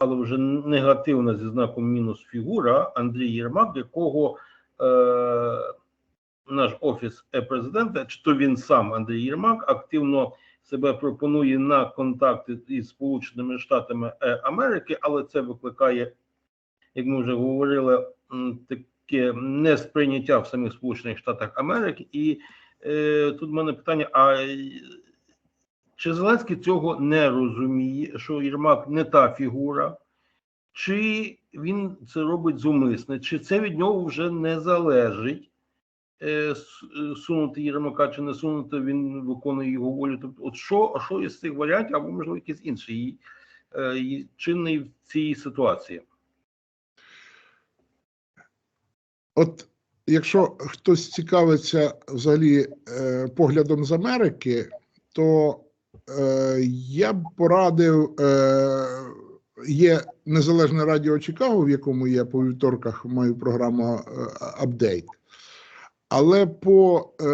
але вже негативна зі знаком мінус фігура Андрій Єрмак, якого е, наш офіс президента, чи то він сам Андрій Єрмак, активно себе пропонує на контакти із Сполученими Штатами е, Америки, але це викликає, як ми вже говорили, таке несприйняття в самих Сполучених Штатах Америки. І е, тут в мене питання: а чи Зеленський цього не розуміє, що Єрмак не та фігура, чи він це робить зумисне, чи це від нього вже не залежить? е, е, Сунути Єрмака чи не сунути, він виконує його волю. Тобто, от що, а що із цих варіантів, або можливо якийсь інший е, чинний в цій ситуації? От якщо хтось цікавиться взагалі е, поглядом з Америки, то я б порадив. Е, є незалежне радіо Чикаго, в якому я по вівторках маю програму е, апдейт. Але по е,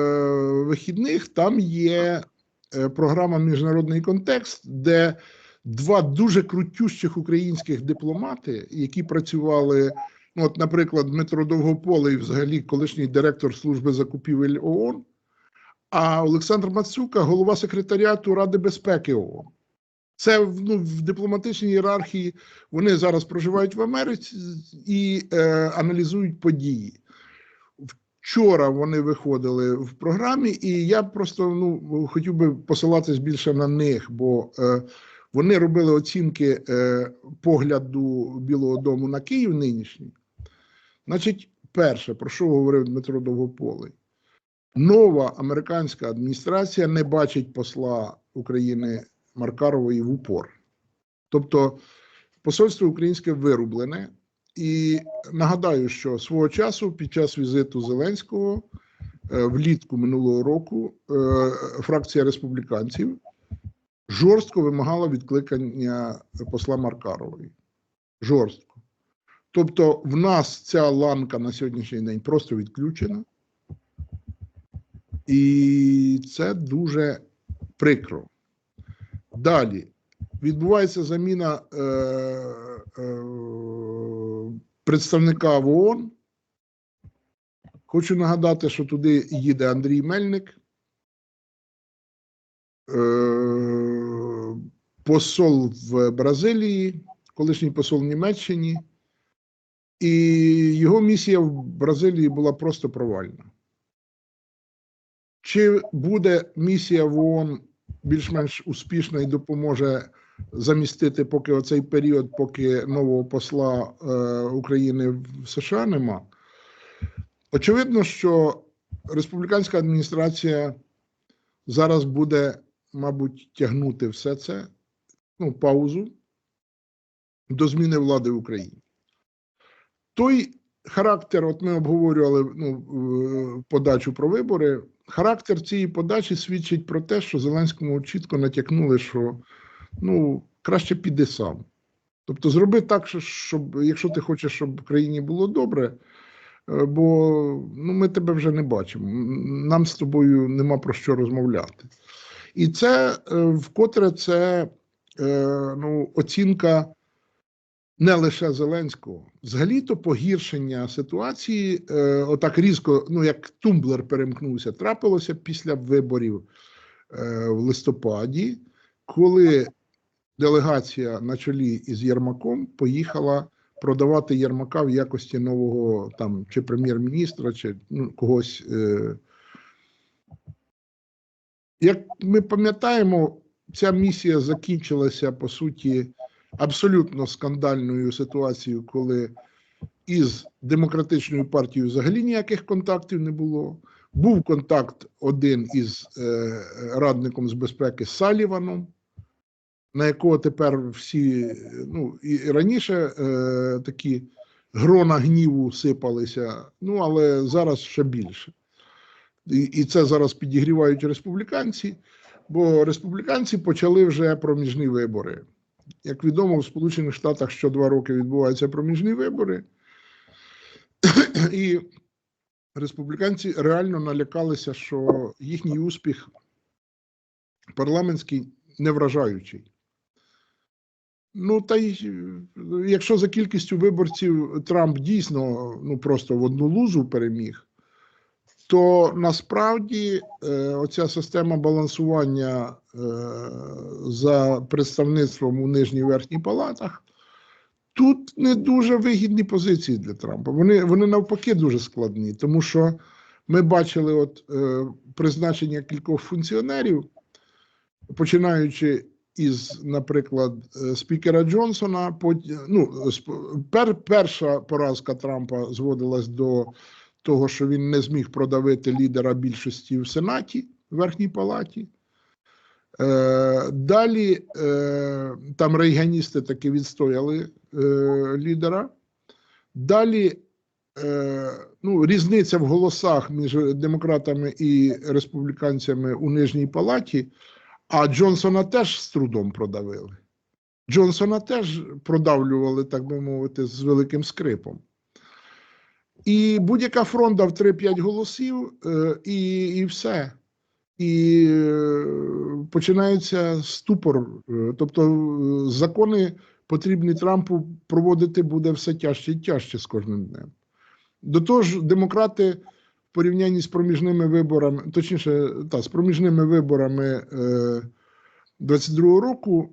вихідних там є е, програма Міжнародний контекст, де два дуже крутющих українських дипломати, які працювали Ну, От, наприклад, Дмитро Довгополий, взагалі, колишній директор служби закупівель ООН, а Олександр Мацюка, голова секретаріату Ради безпеки ООН. Це ну, в дипломатичній ієрархії. Вони зараз проживають в Америці і е, аналізують події. Вчора вони виходили в програмі, і я просто ну, хотів би посилатись більше на них, бо е, вони робили оцінки е, погляду Білого Дому на Київ нинішній. Значить, перше, про що говорив Дмитро Довгополий, нова американська адміністрація не бачить посла України Маркарової в упор. Тобто, посольство українське вирублене. І нагадаю, що свого часу під час візиту Зеленського е, влітку минулого року е, фракція республіканців жорстко вимагала відкликання посла Маркарової. Жорстко. Тобто, в нас ця ланка на сьогоднішній день просто відключена. І це дуже прикро. Далі відбувається заміна е, е, представника в ООН. Хочу нагадати, що туди їде Андрій Мельник, е, посол в Бразилії, колишній посол Німеччині. І його місія в Бразилії була просто провальна. Чи буде місія в ООН більш-менш успішна і допоможе замістити поки оцей період, поки нового посла е, України в США нема? Очевидно, що республіканська адміністрація зараз буде, мабуть, тягнути все це, ну, паузу до зміни влади в Україні. Той характер, от ми обговорювали ну, е, подачу про вибори. Характер цієї подачі свідчить про те, що Зеленському чітко натякнули, що ну, краще піди сам. Тобто, зроби так, щоб, якщо ти хочеш, щоб в країні було добре, е, бо ну, ми тебе вже не бачимо. Нам з тобою нема про що розмовляти. І це е, вкотре це е, ну, оцінка не лише Зеленського. Взагалі-то погіршення ситуації, е, отак різко, ну як тумблер перемкнувся, трапилося після виборів е, в листопаді, коли делегація на чолі із Єрмаком поїхала продавати Єрмака в якості нового там чи прем'єр-міністра, чи ну, когось. Е, як ми пам'ятаємо, ця місія закінчилася по суті абсолютно скандальною ситуацією, коли із демократичною партією взагалі ніяких контактів не було. Був контакт один із е, радником з безпеки Саліваном, на якого тепер всі, ну і раніше е, такі грона гніву сипалися, ну але зараз ще більше. І, і це зараз підігрівають республіканці, бо республіканці почали вже проміжні вибори. Як відомо, в Сполучених Штатах що два роки відбуваються проміжні вибори, і республіканці реально налякалися, що їхній успіх парламентський не вражаючий. Ну, та й якщо за кількістю виборців Трамп дійсно ну, просто в одну лузу переміг, то насправді е, оця система балансування е, за представництвом у нижній верхній палатах тут не дуже вигідні позиції для Трампа. Вони, вони навпаки дуже складні, тому що ми бачили от, е, призначення кількох функціонерів, починаючи із, наприклад, спікера Джонсона, пот- ну, пер, перша поразка Трампа зводилась до того, що він не зміг продавити лідера більшості в Сенаті, в Верхній Палаті. Е, далі е, там рейганісти таки відстояли е, лідера. Далі е, ну, різниця в голосах між демократами і республіканцями у Нижній Палаті, а Джонсона теж з трудом продавили. Джонсона теж продавлювали, так би мовити, з великим скрипом. І будь-яка фронта в 3-5 голосів, е, і, і все. І е, починається ступор. Е, Тобто закони потрібні Трампу проводити буде все тяжче і тяжче з кожним днем. До того ж, демократи в порівнянні з проміжними виборами, точніше, та, з проміжними виборами е, 22-го року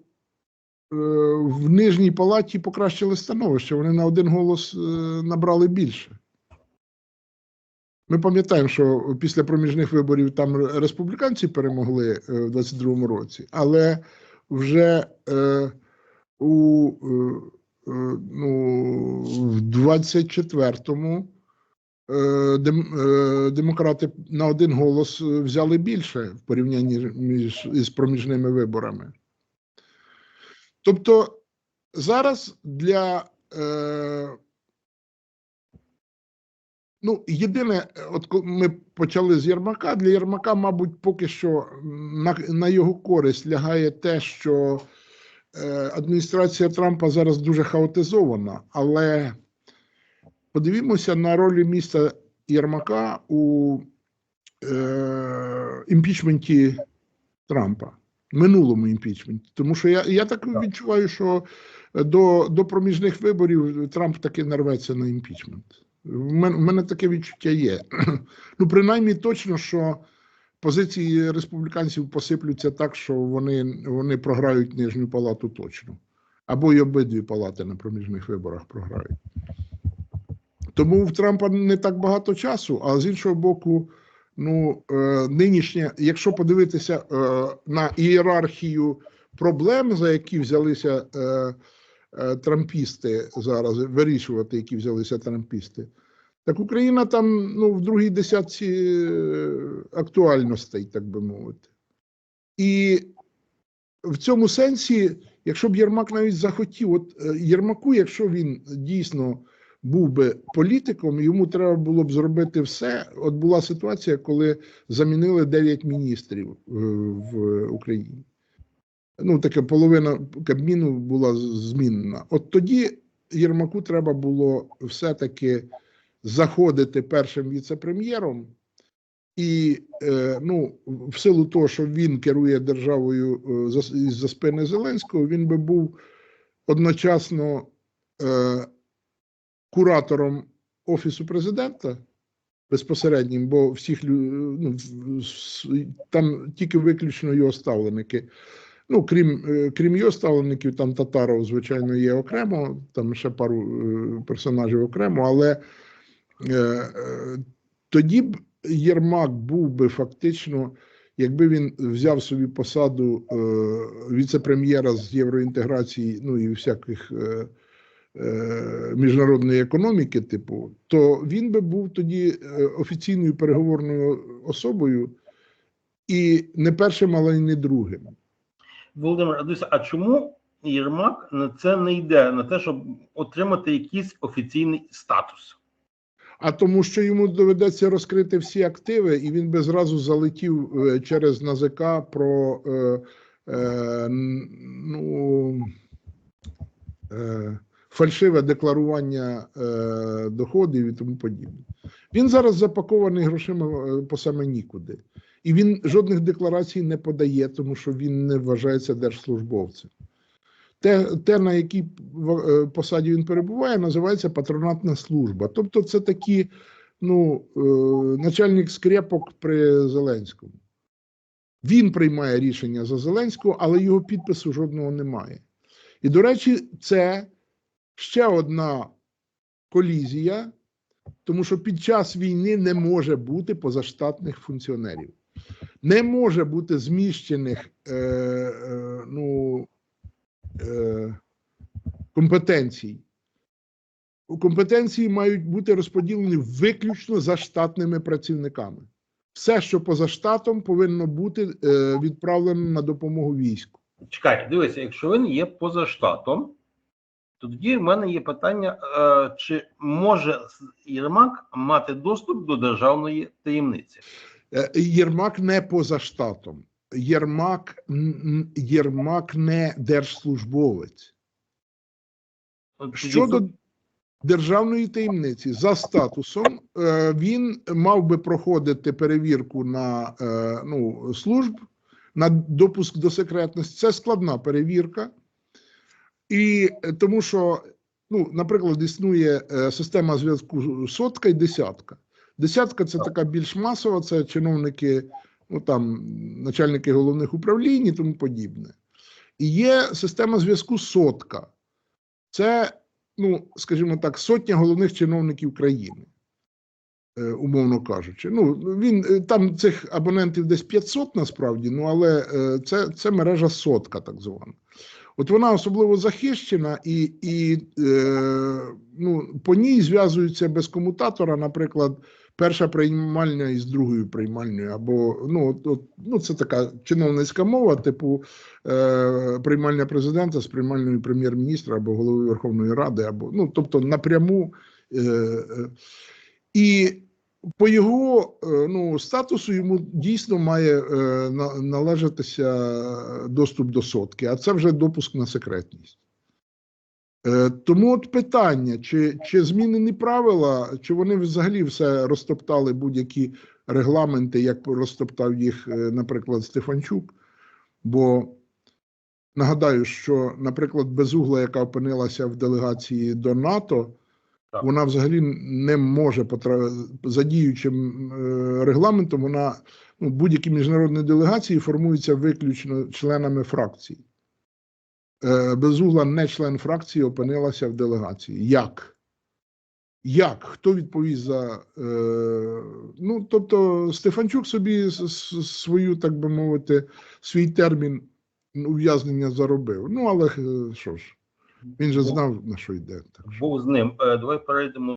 в нижній палаті покращили становище. Вони на один голос набрали більше. Ми пам'ятаємо, що після проміжних виборів там республіканці перемогли е, в 22-му році, але вже е, у е, е, ну, в 24-му е, дем, е, демократи на один голос е, взяли більше в порівнянні між із проміжними виборами. Тобто зараз для е, Ну, єдине, е, от коли ми почали з Єрмака. Для Єрмака, мабуть, поки що на, на його користь лягає те, що е, адміністрація Трампа зараз дуже хаотизована, але подивімося на ролі міста Єрмака у е, імпічменті Трампа, минулому імпічменті. Тому що я, я так відчуваю, що до, до проміжних виборів Трамп таки нарветься на імпічмент. В мене, в мене таке відчуття є. Ну, принаймні, точно, що позиції республіканців посиплються так, що вони, вони програють нижню палату точно. Або й обидві палати на проміжних виборах програють. Тому в Трампа не так багато часу, а з іншого боку, ну, е, нинішнє, якщо подивитися е, на ієрархію проблем, за які взялися. Е, трампісти зараз вирішувати, які взялися трампісти. Так Україна там ну, в другій десятці е, актуальностей, так би мовити. І в цьому сенсі, якщо б Єрмак навіть захотів, от е, Єрмаку, якщо він дійсно був би політиком, йому треба було б зробити все. От була ситуація, коли замінили 9 міністрів е, в Україні ну, таке половина Кабміну була змінена. От тоді Єрмаку треба було все-таки заходити першим віце-прем'єром, і е, ну, в силу того, що він керує державою е, за, спини Зеленського, він би був одночасно е, куратором Офісу президента. Безпосереднім, бо всіх ну, там тільки виключно його ставленики. Ну, крім, е, крім його ставлеників, там Татаров, звичайно, є окремо, там ще пару е, персонажів окремо, але е, е, тоді б Єрмак був би фактично, якби він взяв собі посаду е, віце-прем'єра з євроінтеграції, ну і всяких е, міжнародної економіки, типу, то він би був тоді офіційною переговорною особою і не першим, але й не другим. Володимир, а а чому Єрмак на це не йде, на те, щоб отримати якийсь офіційний статус? А тому, що йому доведеться розкрити всі активи, і він би зразу залетів е, через НАЗК про е, е, ну, е, фальшиве декларування е, доходів і тому подібне. Він зараз запакований грошима е, по саме нікуди. І він жодних декларацій не подає, тому що він не вважається держслужбовцем. те, те, на якій е, посаді він перебуває, називається патронатна служба. Тобто, це такі, ну, е, начальник скрепок при Зеленському. Він приймає рішення за Зеленського, але його підпису жодного немає. І, до речі, це ще одна колізія, тому що під час війни не може бути позаштатних функціонерів. Не може бути зміщених е, е, ну, е, компетенцій. Компетенції мають бути розподілені виключно за штатними працівниками. Все, що поза штатом, повинно бути е, відправлено на допомогу війську. Чекай, дивися, якщо він є поза штатом, то тоді в мене є питання, е, чи може Єрмак мати доступ до державної таємниці? Е, Єрмак не поза штатом. Єрмак, Єрмак не держслужбовець. Щодо державної таємниці, за статусом е, він мав би проходити перевірку на е, ну, служб, на допуск до секретності. Це складна перевірка. І тому що, ну, наприклад, існує система зв'язку сотка і десятка. Десятка це така більш масова, це чиновники, ну там начальники головних управлінь і тому подібне. І є система зв'язку сотка. Це, ну, скажімо так, сотня головних чиновників країни, е, умовно кажучи. Ну, він е, там цих абонентів десь 500 насправді, ну але е, це, це мережа сотка, так звана. От вона особливо захищена, і, і е, ну, по ній зв'язуються без комутатора, наприклад, перша приймальня із другою приймальною, або ну, от, ну це така чиновницька мова, типу е, приймальня президента з приймальною прем'єр-міністра або голови Верховної Ради, або ну, тобто напряму. Е, е, і по його е, ну, статусу йому дійсно має е, на- належатися доступ до сотки, а це вже допуск на секретність. Е, Тому от питання, чи, чи змінені правила, чи вони взагалі все розтоптали будь-які регламенти, як розтоптав їх, е, наприклад, Стефанчук. Бо нагадаю, що, наприклад, Безугла, яка опинилася в делегації до НАТО, Так. вона взагалі не може за діючим е, регламентом, вона ну, будь-які міжнародні делегації формуються виключно членами фракцій. Е, Безугла, не член фракції, опинилася в делегації. Як? Як? Хто відповість за. Е, ну, тобто, Стефанчук собі свою, так би мовити, свій термін ув'язнення заробив. Ну, але е, що ж, він же знав, на що йде. Так що. був з ним. Давай перейдемо